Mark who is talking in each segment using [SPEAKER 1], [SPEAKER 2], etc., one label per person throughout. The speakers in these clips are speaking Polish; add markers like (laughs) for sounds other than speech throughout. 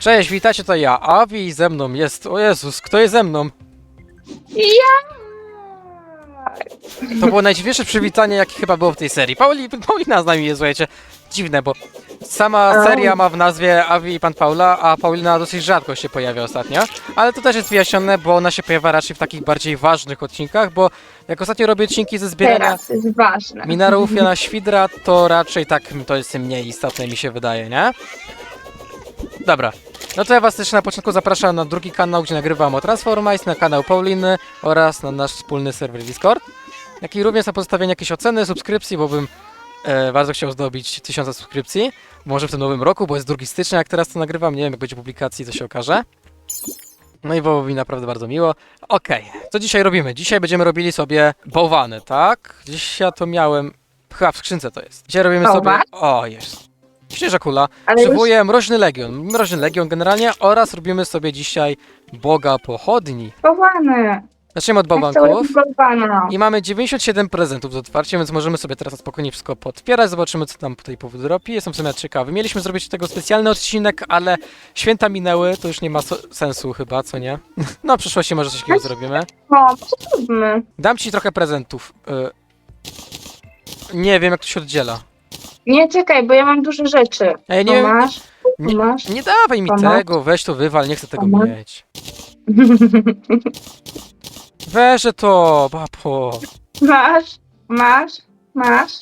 [SPEAKER 1] Cześć, witajcie, to ja, Avi i ze mną jest, o Jezus, kto jest ze mną?
[SPEAKER 2] Ja!
[SPEAKER 1] To było najdziwniejsze przywitanie, jakie chyba było w tej serii. Pauli, Paulina z nami jest, słuchajcie, dziwne, bo sama seria ma w nazwie Avi i Pan Paula, a Paulina dosyć rzadko się pojawia ostatnio, ale to też jest wyjaśnione, bo ona się pojawia raczej w takich bardziej ważnych odcinkach, bo jak ostatnio robię odcinki ze zbierania
[SPEAKER 2] Teraz jest ważne.
[SPEAKER 1] minerałów Jana Świdra, to raczej tak to jest mniej istotne mi się wydaje, nie? Dobra. No to ja was też na początku zapraszam na drugi kanał, gdzie nagrywam o Transformice, na kanał Pauliny oraz na nasz wspólny serwer Discord. Jak i również na pozostawienie jakiejś oceny, subskrypcji, bo bym e, bardzo chciał zdobić 1000 subskrypcji. Może w tym nowym roku, bo jest 2 stycznia, jak teraz to nagrywam. Nie wiem, jak będzie publikacji, to się okaże. No i byłoby mi naprawdę bardzo miło. Okej, co dzisiaj robimy? Dzisiaj będziemy robili sobie bałwany, tak? Gdzieś ja to miałem. Chyba w skrzynce to jest. Dzisiaj robimy sobie.
[SPEAKER 2] Bałwan?
[SPEAKER 1] O, jest. Śnieża kula.
[SPEAKER 2] Ale
[SPEAKER 1] Przywołuję Mroźny Legion. Mroźny Legion generalnie oraz robimy sobie dzisiaj Boga Pochodni.
[SPEAKER 2] chowane.
[SPEAKER 1] Zaczniemy od
[SPEAKER 2] Ja chcę
[SPEAKER 1] bałwanków.
[SPEAKER 2] bałwana.
[SPEAKER 1] I mamy 97 prezentów do otwarcia, więc możemy sobie teraz na spokojnie wszystko podpierać. Zobaczymy, co tam tutaj powydropi. Jestem w sumie ciekawy. Mieliśmy zrobić tego specjalny odcinek, ale święta minęły, to już nie ma so- sensu chyba, co nie? (laughs) No, w przyszłości może coś takiego zrobimy.
[SPEAKER 2] O, co zróbmy?
[SPEAKER 1] Dam ci trochę prezentów. Y, Nie wiem, jak to się oddziela.
[SPEAKER 2] Nie, czekaj, bo ja mam dużo rzeczy.
[SPEAKER 1] Ja nie wiem.
[SPEAKER 2] masz?
[SPEAKER 1] Nie,
[SPEAKER 2] masz?
[SPEAKER 1] nie dawaj mi tego, weź to wywal, nie chcę tego mieć. Weź to, papo.
[SPEAKER 2] masz? Masz? Masz?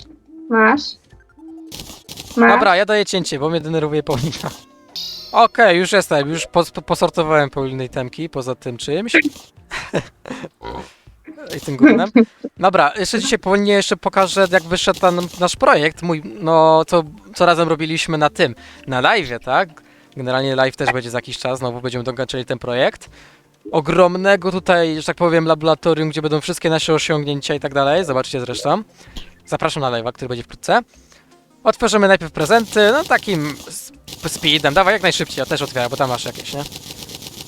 [SPEAKER 2] Masz? Masz?
[SPEAKER 1] Dobra, ja daję cięcie, bo mnie denerwuje Paulina. Okej, już jestem, już pos posortowałem Paulinej temki, poza tym czymś. (laughs) I tym gównem. Dobra, jeszcze dzisiaj powolnie jeszcze pokażę, jak wyszedł ten nasz projekt, mój, no, co, co razem robiliśmy na tym, na live, tak? Generalnie live też będzie za jakiś czas, znowu będziemy dokończyli ten projekt. Ogromnego tutaj, że tak powiem, laboratorium, gdzie będą wszystkie nasze osiągnięcia i tak dalej, zobaczcie zresztą. Zapraszam na live'a, który będzie wkrótce. Otworzymy najpierw prezenty, no takim speedem. Dawaj jak najszybciej, ja też otwieram, bo tam masz jakieś, nie?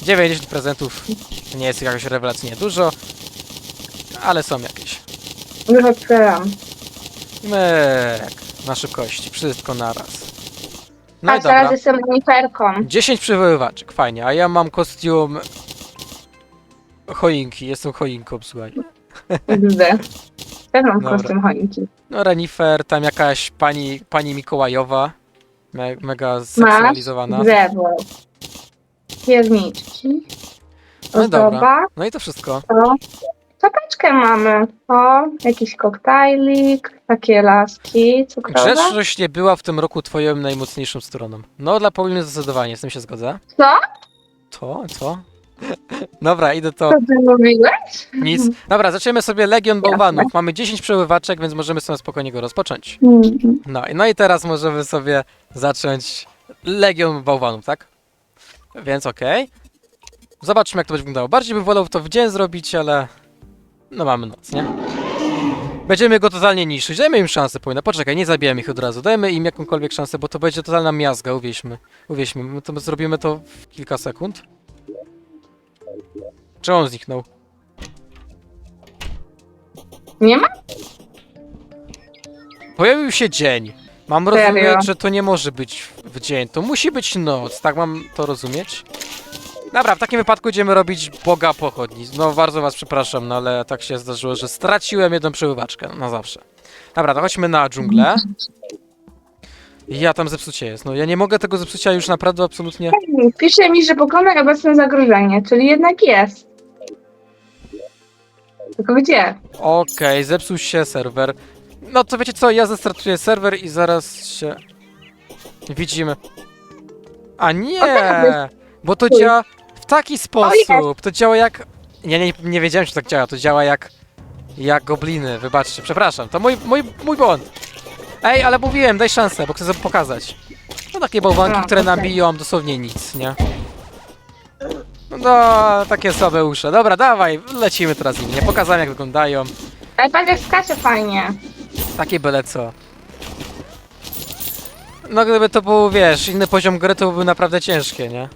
[SPEAKER 1] 90 prezentów nie jest jakoś rewelacyjnie dużo, ale są jakieś.
[SPEAKER 2] Już otwieram.
[SPEAKER 1] Myk, na szybkości, wszystko naraz. No
[SPEAKER 2] A
[SPEAKER 1] i
[SPEAKER 2] teraz
[SPEAKER 1] dobra.
[SPEAKER 2] jestem reniferką.
[SPEAKER 1] 10 przywoływaczek, fajnie, a ja mam kostium choinki, jestem choinką, słuchaj.
[SPEAKER 2] Widzę. Też mam
[SPEAKER 1] Dobra.
[SPEAKER 2] kostium choinki.
[SPEAKER 1] No renifer, tam jakaś pani, pani Mikołajowa, me, mega seksualizowana.
[SPEAKER 2] Drzewo. Pierniczki.
[SPEAKER 1] No dobra.
[SPEAKER 2] Ozdoba.
[SPEAKER 1] No i to wszystko.
[SPEAKER 2] O, czapeczkę mamy. O, jakiś koktajlik, takie laski cukrowe.
[SPEAKER 1] Grzeczność nie była w tym roku twoją najmocniejszą stroną. No, dla Pauliny zdecydowanie, z tym się zgodzę.
[SPEAKER 2] Co?
[SPEAKER 1] To, co? (laughs) Dobra, idę to.
[SPEAKER 2] Co ty mówiłeś?
[SPEAKER 1] Nic. Dobra, zaczniemy sobie Legion Bałwanów. Mamy 10 przeływaczek, więc możemy sobie spokojnie go rozpocząć.
[SPEAKER 2] Mhm.
[SPEAKER 1] No, i- no i teraz możemy sobie zacząć Legion Bałwanów, tak? Więc okej. Zobaczmy, jak to będzie wyglądało. Bardziej bym wolał to w dzień zrobić, ale... No mamy noc, nie? Będziemy go totalnie niszczyć. Dajmy im szansę, powinna. Poczekaj, nie zabijamy ich od razu. Dajmy im jakąkolwiek szansę, bo to będzie totalna miazga, uwieźmy. Uwieźmy, my to zrobimy to w kilka sekund. Czemu on zniknął?
[SPEAKER 2] Nie ma?
[SPEAKER 1] Pojawił się dzień. Mam rozumieć, że to nie może być w dzień. To musi być noc, tak mam to rozumieć? Dobra, w takim wypadku idziemy robić Boga Pochodni. No bardzo was przepraszam, no ale tak się zdarzyło, że straciłem jedną przeływaczkę na zawsze. Dobra, to chodźmy na dżunglę. Ja tam zepsucie jest. No ja nie mogę tego zepsucia już naprawdę absolutnie.
[SPEAKER 2] Pisze mi, że pokonaj obecne zagrożenie, czyli jednak jest. Tylko gdzie?
[SPEAKER 1] Okej, zepsuł się serwer. No to wiecie co, ja zestartuję serwer i zaraz się widzimy. A nie!
[SPEAKER 2] teraz
[SPEAKER 1] Bo to działa taki sposób. To działa jak. Ja nie, nie wiedziałem, że tak działa. To działa jak. Jak gobliny, wybaczcie, przepraszam. To mój, mój, mój błąd. Ej, ale mówiłem, daj szansę, bo chcę sobie pokazać. No takie bałwanki, które nam
[SPEAKER 2] okej.
[SPEAKER 1] biją dosłownie nic, nie? No, takie słabe usze. Dobra, dawaj, lecimy teraz nimi. Nie pokazałem jak wyglądają.
[SPEAKER 2] Ale patrz jak skacze fajnie.
[SPEAKER 1] Takie byle co. No gdyby to był, wiesz, inny poziom gry, to byłby naprawdę ciężkie, nie?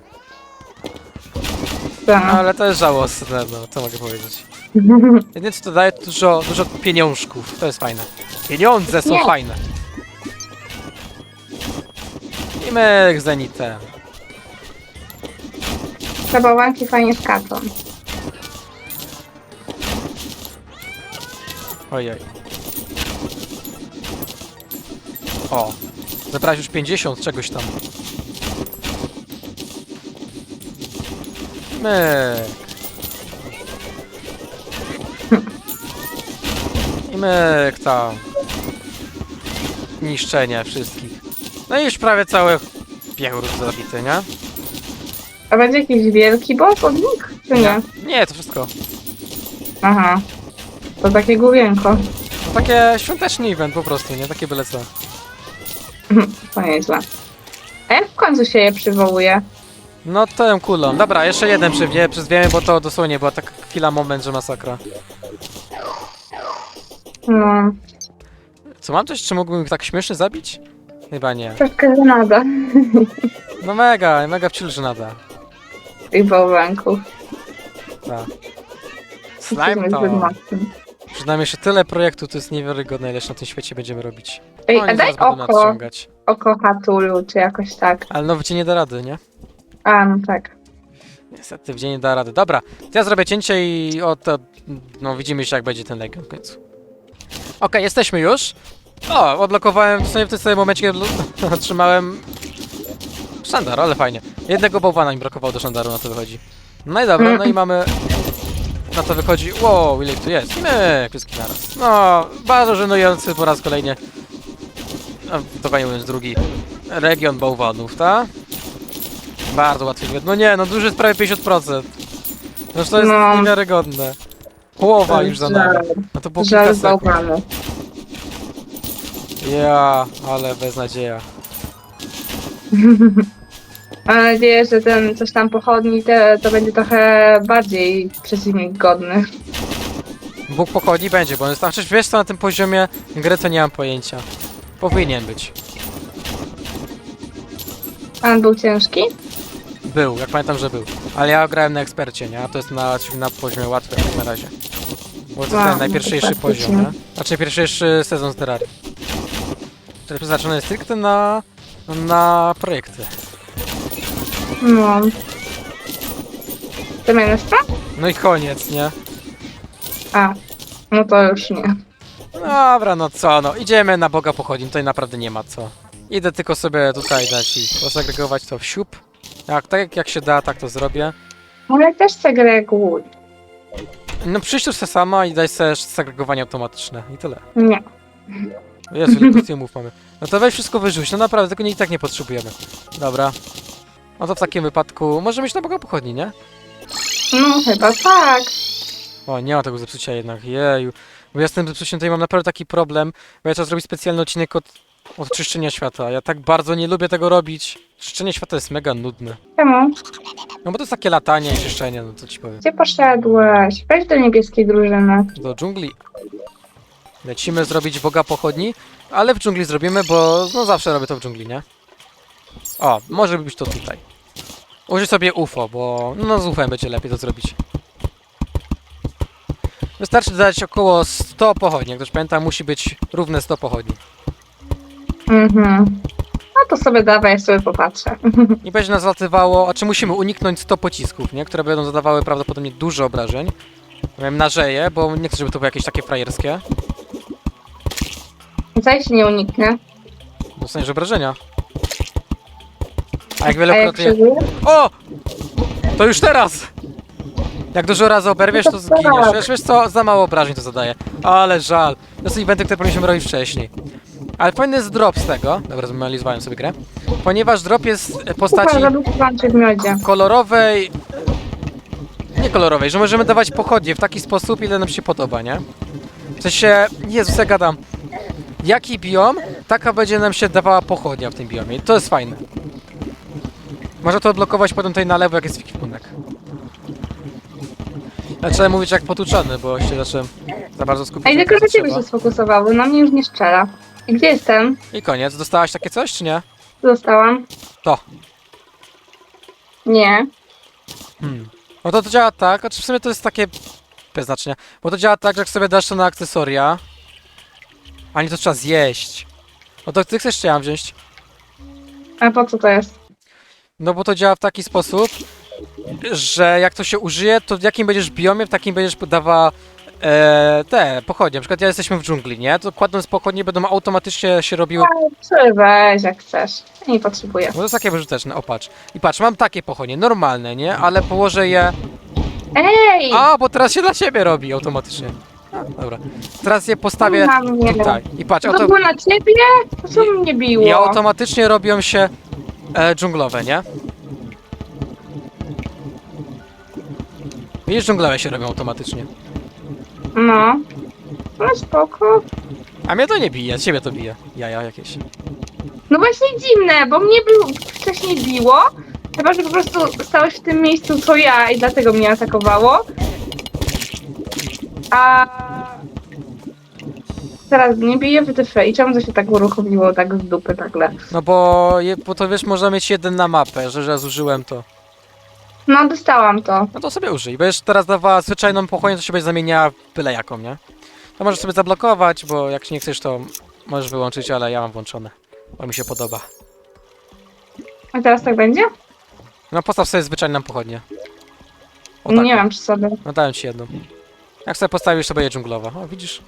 [SPEAKER 1] No
[SPEAKER 2] Tak.
[SPEAKER 1] ale to jest żałosne, no, co mogę powiedzieć. (laughs) Jedyne co to daje, to dużo, dużo pieniążków, to jest fajne. Pieniądze są
[SPEAKER 2] Nie.
[SPEAKER 1] fajne. I myk Zenitem.
[SPEAKER 2] Te bałwanki fajnie skaczą.
[SPEAKER 1] Ojej. O, zebrałeś już 50 czegoś tam. Myk. I myk tam. Niszczenie wszystkich. No i już prawie cały piechur zabity, nie?
[SPEAKER 2] A będzie jakiś wielki boss od nich? Czy nie?
[SPEAKER 1] Nie, to wszystko.
[SPEAKER 2] Aha. To takie główienko.
[SPEAKER 1] To takie świąteczny event po prostu, nie? Takie byle co. (laughs)
[SPEAKER 2] To nieźle. A jak w końcu się je przywołuje?
[SPEAKER 1] No to ją kulą. Dobra, jeszcze jeden przywnie, przyzwiemy, bo to dosłownie była taka chwila, moment, że masakra.
[SPEAKER 2] No,
[SPEAKER 1] Co, mam coś, czy mógłbym ich tak śmiesznie zabić? Chyba nie.
[SPEAKER 2] troszkę żenada
[SPEAKER 1] No mega, mega żenada.
[SPEAKER 2] tych bałwanków.
[SPEAKER 1] Tak.
[SPEAKER 2] Jesteśmy
[SPEAKER 1] Slime
[SPEAKER 2] zbyt
[SPEAKER 1] to.
[SPEAKER 2] mocni.
[SPEAKER 1] Przynajmniej jeszcze tyle projektu, to jest niewiarygodne, ile się na tym świecie będziemy robić.
[SPEAKER 2] Ej,
[SPEAKER 1] Oni
[SPEAKER 2] a daj
[SPEAKER 1] zaraz będą
[SPEAKER 2] oko,
[SPEAKER 1] nadciągać.
[SPEAKER 2] oko Hatulu, czy jakoś tak.
[SPEAKER 1] Ale no w dzień nie da rady, nie?
[SPEAKER 2] A, no tak.
[SPEAKER 1] Niestety w dzień nie da rady. Dobra, to ja zrobię cięcie i oto, no widzimy się jak będzie ten legion w końcu. Okej, jesteśmy już. O, odblokowałem, w sumie w tym samym momencie lu- (laughs) otrzymałem szandar, ale fajnie. Jednego bałwana mi brakowało do szandaru, na to wychodzi. No i dobra, no i mamy... Na to wychodzi, wow, ile tu jest? My, wszystkich naraz. No, bardzo żenujący po raz kolejny, a to mówiąc drugi, region bałwanów, tak? Bardzo łatwiej. No nie, no duży jest prawie 50%. No to jest
[SPEAKER 2] No.
[SPEAKER 1] niewiarygodne. Połowa już za nami.
[SPEAKER 2] Żal,
[SPEAKER 1] No to było kilka
[SPEAKER 2] żal
[SPEAKER 1] sekund.
[SPEAKER 2] bałwanów.
[SPEAKER 1] Ja, ale beznadzieja. (laughs)
[SPEAKER 2] Mam nadzieję, że ten coś tam pochodni te, to będzie trochę bardziej przeciwnik godny.
[SPEAKER 1] Bóg pochodni będzie, bo on jest tam. Przecież wiesz co na tym poziomie gry to nie mam pojęcia. Powinien być.
[SPEAKER 2] Pan był ciężki?
[SPEAKER 1] Był, jak pamiętam, że był. Ale ja grałem na ekspercie, nie? A to jest na, na poziomie łatwym jak na razie. Bo to jest
[SPEAKER 2] Wow,
[SPEAKER 1] ten
[SPEAKER 2] no
[SPEAKER 1] najpierwszy
[SPEAKER 2] to
[SPEAKER 1] poziom, nie? Znaczy pierwszy sezon z Terrarii. Który przeznaczony jest stricte na, na projekty.
[SPEAKER 2] No. To miasta?
[SPEAKER 1] No i koniec, nie?
[SPEAKER 2] A, no to już nie.
[SPEAKER 1] Dobra, no co, no idziemy na Boga pochodzi, tutaj naprawdę nie ma co. Idę tylko sobie tutaj dać i posegregować to w siup. Jak, tak jak się da, tak to zrobię.
[SPEAKER 2] Ale też segreguj.
[SPEAKER 1] No przyjść już se sama i daj sobie segregowanie automatyczne i tyle.
[SPEAKER 2] Nie.
[SPEAKER 1] Jezu, ile kostiumów mamy. No to weź wszystko wyrzuć, no naprawdę, tego nie, i tak nie potrzebujemy. Dobra. No to w takim wypadku możemy iść na Boga pochodni, nie?
[SPEAKER 2] No chyba tak.
[SPEAKER 1] O, nie ma tego zepsucia jednak, jeju. Bo ja z tym zepsuciem tutaj mam naprawdę taki problem, bo ja trzeba zrobić specjalny odcinek od, od czyszczenia świata. Ja tak bardzo nie lubię tego robić. Czyszczenie świata jest mega nudne.
[SPEAKER 2] Czemu?
[SPEAKER 1] No bo to jest takie latanie i czyszczenie, no co ci powiem.
[SPEAKER 2] Gdzie poszedłeś? Weź do niebieskiej drużyny.
[SPEAKER 1] Do dżungli. Lecimy zrobić Boga pochodni, ale w dżungli zrobimy, bo no zawsze robię to w dżungli, nie? O, może być to tutaj. Użyj sobie UFO, bo no z UFO będzie lepiej to zrobić. Wystarczy dodać około 100 pochodni, jak też pamiętam, musi być równe 100 pochodni.
[SPEAKER 2] Mhm. No to sobie dawaj, ja sobie popatrzę. (laughs)
[SPEAKER 1] I będzie nas latywało, a czy musimy uniknąć 100 pocisków, nie? Które będą zadawały prawdopodobnie dużo obrażeń. Miałem nadzieję, bo nie chcę, żeby to było jakieś takie frajerskie.
[SPEAKER 2] Zaj się nie uniknę.
[SPEAKER 1] Dostaniesz obrażenia. A jak
[SPEAKER 2] A jak
[SPEAKER 1] wielokrotnie...
[SPEAKER 2] przeżyję?
[SPEAKER 1] O! To już teraz! Jak dużo razy oberwiesz, to
[SPEAKER 2] No to
[SPEAKER 1] zginiesz. Wiesz, wiesz co, za mało obrażeń to zadaje. Ale żal. To są eventy, które powinniśmy robić wcześniej. Ale fajny jest drop z tego. Dobra, zminimalizowałem sobie grę. Ponieważ drop jest postaci
[SPEAKER 2] w miodzie.
[SPEAKER 1] kolorowej... Nie kolorowej, że możemy dawać pochodnie w taki sposób, ile nam się podoba, nie? W sensie, Jezus, ja gadam. Jaki biom, taka będzie nam się dawała pochodnia w tym biomie. To jest fajne. Można to odblokować potem tutaj na lewo, jak jest kwipunek. Zacząłem mówić jak potłuczony, bo się zacząłem za bardzo skupić.
[SPEAKER 2] Ej,
[SPEAKER 1] na
[SPEAKER 2] tylko
[SPEAKER 1] tym,
[SPEAKER 2] na ciebie się sfokusował, bo na mnie już nie strzela. Gdzie jestem?
[SPEAKER 1] I koniec. Dostałaś takie coś, czy nie?
[SPEAKER 2] Zostałam.
[SPEAKER 1] To.
[SPEAKER 2] Nie.
[SPEAKER 1] Hmm. No to, to działa tak, znaczy w sumie to jest takie bez znaczenia, bo to działa tak, że jak sobie dasz to na akcesoria, a nie to trzeba zjeść. No to ty chcesz mam wziąć?
[SPEAKER 2] A po co to jest?
[SPEAKER 1] No bo to działa w taki sposób, że jak to się użyje, to w jakim będziesz biomie, w takim będziesz dawała e, te pochodnie. Na przykład ja jesteśmy w dżungli, nie? To kładąc pochodnie będą automatycznie się robiły
[SPEAKER 2] Sobie weź jak chcesz. Nie potrzebuję.
[SPEAKER 1] No to jest takie bezużyteczne, o patrz. I patrz, mam takie pochodnie, normalne, nie? Ale położę je...
[SPEAKER 2] Ej!
[SPEAKER 1] A, bo teraz się dla ciebie robi automatycznie. A, dobra. Teraz je postawię
[SPEAKER 2] Na mnie.
[SPEAKER 1] tutaj. I patrz,
[SPEAKER 2] To
[SPEAKER 1] auto...
[SPEAKER 2] było na ciebie? To co mnie biło?
[SPEAKER 1] i automatycznie robią się e, dżunglowe, nie? Widzisz, dżunglowe się robią automatycznie.
[SPEAKER 2] No. No spoko.
[SPEAKER 1] A mnie to nie bije, ciebie to bije. Jaja jakieś.
[SPEAKER 2] No właśnie dziwne, bo mnie był wcześniej biło. Chyba, że po prostu stałeś w tym miejscu co ja i dlatego mnie atakowało. A teraz mnie bije w TF i czemu to się tak uruchomiło tak z dupy nagle?
[SPEAKER 1] No bo, je, bo to wiesz, można mieć jeden na mapę, że, że zużyłem to.
[SPEAKER 2] No dostałam to.
[SPEAKER 1] No to sobie użyj. Będziesz teraz dawała zwyczajną pochłonię, to się będzie zamieniała w byle jaką, nie? To możesz sobie zablokować, bo jak nie chcesz, to możesz wyłączyć, ale ja mam włączone. Bo mi się podoba.
[SPEAKER 2] A teraz tak będzie?
[SPEAKER 1] No postaw sobie zwyczajną pochodnię. O,
[SPEAKER 2] nie mam przy sobie.
[SPEAKER 1] No dałem ci jedną. Jak sobie postawisz, to będzie dżunglowa. O, widzisz?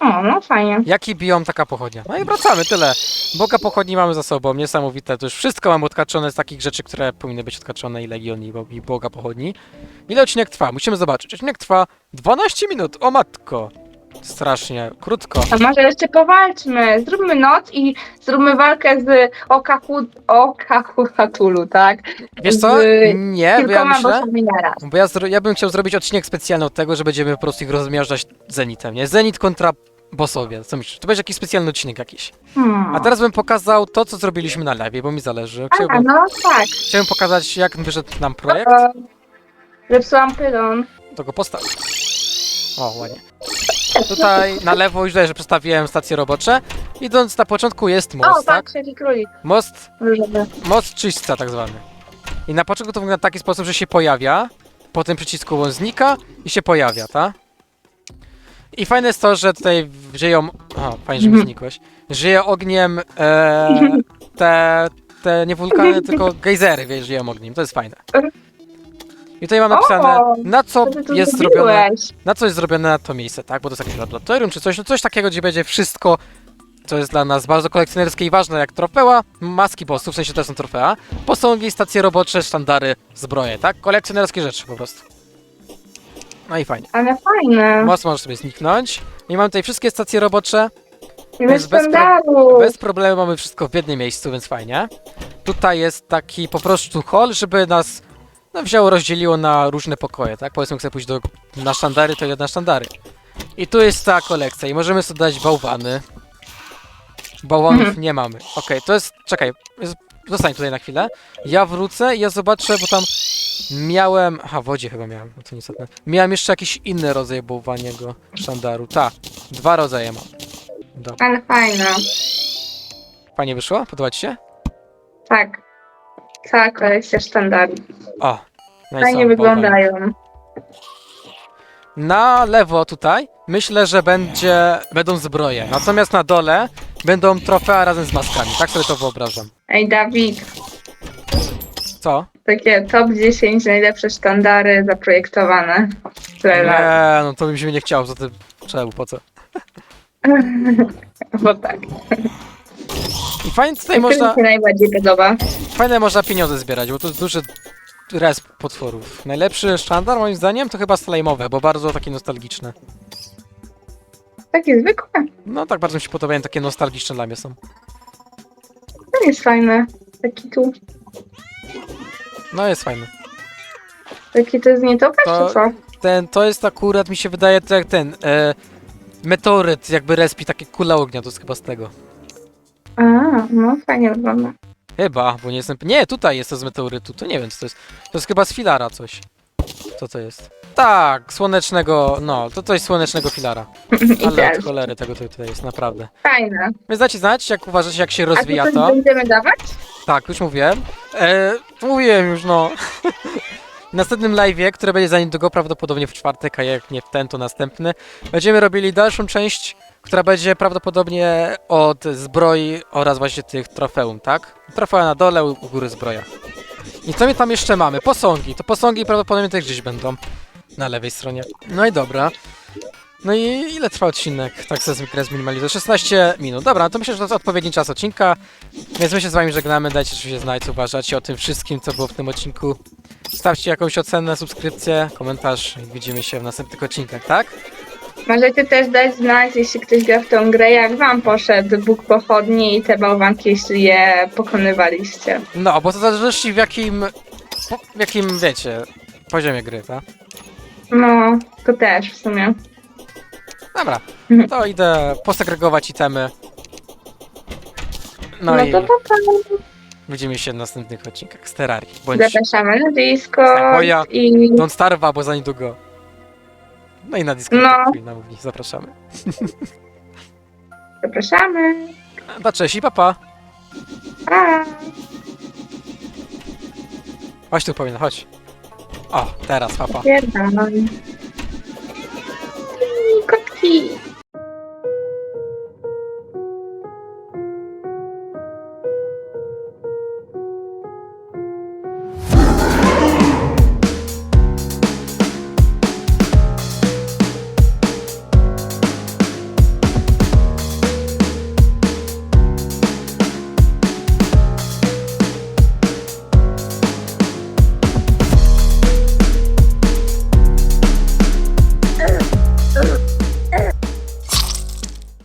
[SPEAKER 2] O, no fajnie.
[SPEAKER 1] Jaki biom, taka pochodnia. No i wracamy, tyle. Boga pochodni mamy za sobą, niesamowite. To już wszystko mamy odkaczone z takich rzeczy, które powinny być odkaczone i Legion i, i Boga pochodni. Ile odcinek trwa? Musimy zobaczyć. Odcinek trwa 12 minut. O matko. Strasznie krótko.
[SPEAKER 2] A może jeszcze powalczmy. Zróbmy noc i zróbmy walkę z Okaku, Okakuhatulu, tak?
[SPEAKER 1] Wiesz co?
[SPEAKER 2] z
[SPEAKER 1] Nie, bo ja
[SPEAKER 2] Kilkoma
[SPEAKER 1] myślę...
[SPEAKER 2] bossami naraz.
[SPEAKER 1] Bo ja, zro- ja bym chciał zrobić odcinek specjalny od tego, że będziemy po prostu ich rozmiażdżać zenitem, nie? Zenit kontra bossowie. Co myślisz? To będzie jakiś specjalny odcinek jakiś.
[SPEAKER 2] Hmm.
[SPEAKER 1] A teraz bym pokazał to, co zrobiliśmy na lewie, bo mi zależy.
[SPEAKER 2] A,
[SPEAKER 1] Chciałbym,
[SPEAKER 2] no tak.
[SPEAKER 1] chciałbym pokazać, jak wyszedł nam projekt.
[SPEAKER 2] O, Zepsułam pylon.
[SPEAKER 1] To go postaw. O, ładnie. Tutaj na lewo już że przedstawiłem stacje robocze. Idąc na początku jest
[SPEAKER 2] o,
[SPEAKER 1] most, tak?
[SPEAKER 2] patrz, jaki królik.
[SPEAKER 1] Most,
[SPEAKER 2] Różowy.
[SPEAKER 1] most czyśćca tak zwany. I na początku to wygląda w taki sposób, że się pojawia, po tym przycisku on znika i się pojawia, tak? I fajne jest to, że tutaj żyją... O, fajnie, że mi
[SPEAKER 2] Mhm.
[SPEAKER 1] znikłeś. Żyje ogniem e, te, te nie wulkany, tylko gejzery, wiesz, żyją ogniem. To jest fajne. I tutaj mam napisane,
[SPEAKER 2] O,
[SPEAKER 1] na co
[SPEAKER 2] Co ty tu
[SPEAKER 1] jest zrobione
[SPEAKER 2] zrobiłeś?
[SPEAKER 1] na co jest zrobione na to miejsce, tak? Bo to jest jakieś laboratorium czy coś, no coś takiego, gdzie będzie wszystko, co jest dla nas bardzo kolekcjonerskie i ważne, jak trofea, maski bossów, w sensie to są trofea, posągi, stacje robocze, sztandary, zbroje, tak? Kolekcjonerskie rzeczy po prostu. No i fajnie.
[SPEAKER 2] Ale fajne.
[SPEAKER 1] Most może sobie zniknąć. I mam tutaj wszystkie stacje robocze.
[SPEAKER 2] Bez
[SPEAKER 1] bez pro-. Bez problemu mamy wszystko w jednym miejscu, więc fajnie. Tutaj jest taki po prostu hall, żeby nas no, wzięło, rozdzieliło na różne pokoje, tak? Powiedzmy, chcę pójść do, na sztandary, to idę na sztandary. I tu jest ta kolekcja i możemy sobie dać bałwany. Bałwanów
[SPEAKER 2] Mhm.
[SPEAKER 1] nie mamy. Okej, to jest... Czekaj, z- zostań tutaj na chwilę. Ja wrócę i ja zobaczę, bo tam miałem... Aha, wodzie chyba miałem, no to niestety. Miałem jeszcze jakiś inny rodzaj bałwaniego sztandaru. Tak, dwa rodzaje mam. Dobra.
[SPEAKER 2] Ale fajne.
[SPEAKER 1] Fajnie wyszło? Podoba ci się?
[SPEAKER 2] Tak. Cała kolekcja sztandarów.
[SPEAKER 1] O, no i
[SPEAKER 2] Fajnie
[SPEAKER 1] są
[SPEAKER 2] wyglądają.
[SPEAKER 1] Na lewo tutaj myślę, że będzie, będą zbroje. Natomiast na dole będą trofea razem z maskami. Tak sobie to wyobrażam.
[SPEAKER 2] Ej, Dawid.
[SPEAKER 1] Co?
[SPEAKER 2] Takie top 10 najlepsze sztandary zaprojektowane. Lat.
[SPEAKER 1] Nie, no to bym się nie chciał, za ty czemu, po co? (laughs)
[SPEAKER 2] Bo tak.
[SPEAKER 1] I fajnie tutaj można,
[SPEAKER 2] mi się najbardziej podoba?
[SPEAKER 1] fajne można pieniądze zbierać, bo to jest duży resp potworów. Najlepszy sztandar moim zdaniem to chyba slime'owe, bo bardzo takie nostalgiczne.
[SPEAKER 2] Takie zwykłe.
[SPEAKER 1] No tak bardzo mi się podobają, takie nostalgiczne dla mnie są.
[SPEAKER 2] To jest fajne. Taki tu.
[SPEAKER 1] No jest fajne.
[SPEAKER 2] Taki to jest nietoperz,
[SPEAKER 1] To-
[SPEAKER 2] czy co?
[SPEAKER 1] Ten, to jest akurat, mi się wydaje, tak jak ten, e, meteoryt jakby respi, takie kula ognia, to jest chyba z tego.
[SPEAKER 2] A, no fajnie wygląda.
[SPEAKER 1] Chyba, bo nie jestem. Nie, tutaj jest to z meteorytu. To nie wiem, co to jest. To jest chyba z filara coś. Co to jest? Tak, słonecznego. No, to coś słonecznego filara. (laughs) Ale od cholery tego tutaj jest, naprawdę.
[SPEAKER 2] Fajne.
[SPEAKER 1] Więc dajcie znać, jak uważacie, jak się
[SPEAKER 2] A
[SPEAKER 1] rozwija
[SPEAKER 2] to coś
[SPEAKER 1] to.
[SPEAKER 2] będziemy dawać?
[SPEAKER 1] Tak, już mówiłem. E, mówiłem już, no. (laughs) W następnym live'ie, które będzie za niedługo, prawdopodobnie w czwartek, a jak nie w ten, to następny, będziemy robili dalszą część, która będzie prawdopodobnie od zbroi oraz właśnie tych trofeum, tak? Trofea na dole, u góry zbroja. I co my tam jeszcze mamy? Posągi. To posągi prawdopodobnie też gdzieś będą. Na lewej stronie. No i dobra. No i ile trwa odcinek? Tak sobie grę zminimalizuję. 16 minut. Dobra, to myślę, że to jest odpowiedni czas odcinka. Więc my się z wami żegnamy. Dajcie oczywiście znać, co uważacie o tym wszystkim, co było w tym odcinku. Stawcie jakąś ocenę, subskrypcję, komentarz widzimy się w następnych odcinkach, tak?
[SPEAKER 2] Możecie też dać znać, jeśli ktoś gra w tą grę, jak wam poszedł Bóg pochodni i te bałwanki, jeśli je pokonywaliście.
[SPEAKER 1] No, bo to zależy w jakim, w jakim, wiecie, poziomie gry, tak?
[SPEAKER 2] No, to też w sumie.
[SPEAKER 1] Dobra,
[SPEAKER 2] Mhm.
[SPEAKER 1] to idę posegregować itemy. No,
[SPEAKER 2] No,
[SPEAKER 1] i
[SPEAKER 2] to, to, to
[SPEAKER 1] widzimy się w następnych odcinkach z Terrarii. Bądź
[SPEAKER 2] zapraszamy na Discord
[SPEAKER 1] Moja-
[SPEAKER 2] i
[SPEAKER 1] Don't Starva, bo za niedługo. No i na Discord
[SPEAKER 2] No. (laughs)
[SPEAKER 1] na mówi. Zapraszamy.
[SPEAKER 2] zapraszamy.
[SPEAKER 1] Do cześć i papa.
[SPEAKER 2] Pa!
[SPEAKER 1] Chodź tu powinno, chodź. O, teraz papa.
[SPEAKER 2] Pierdolę. Kotki.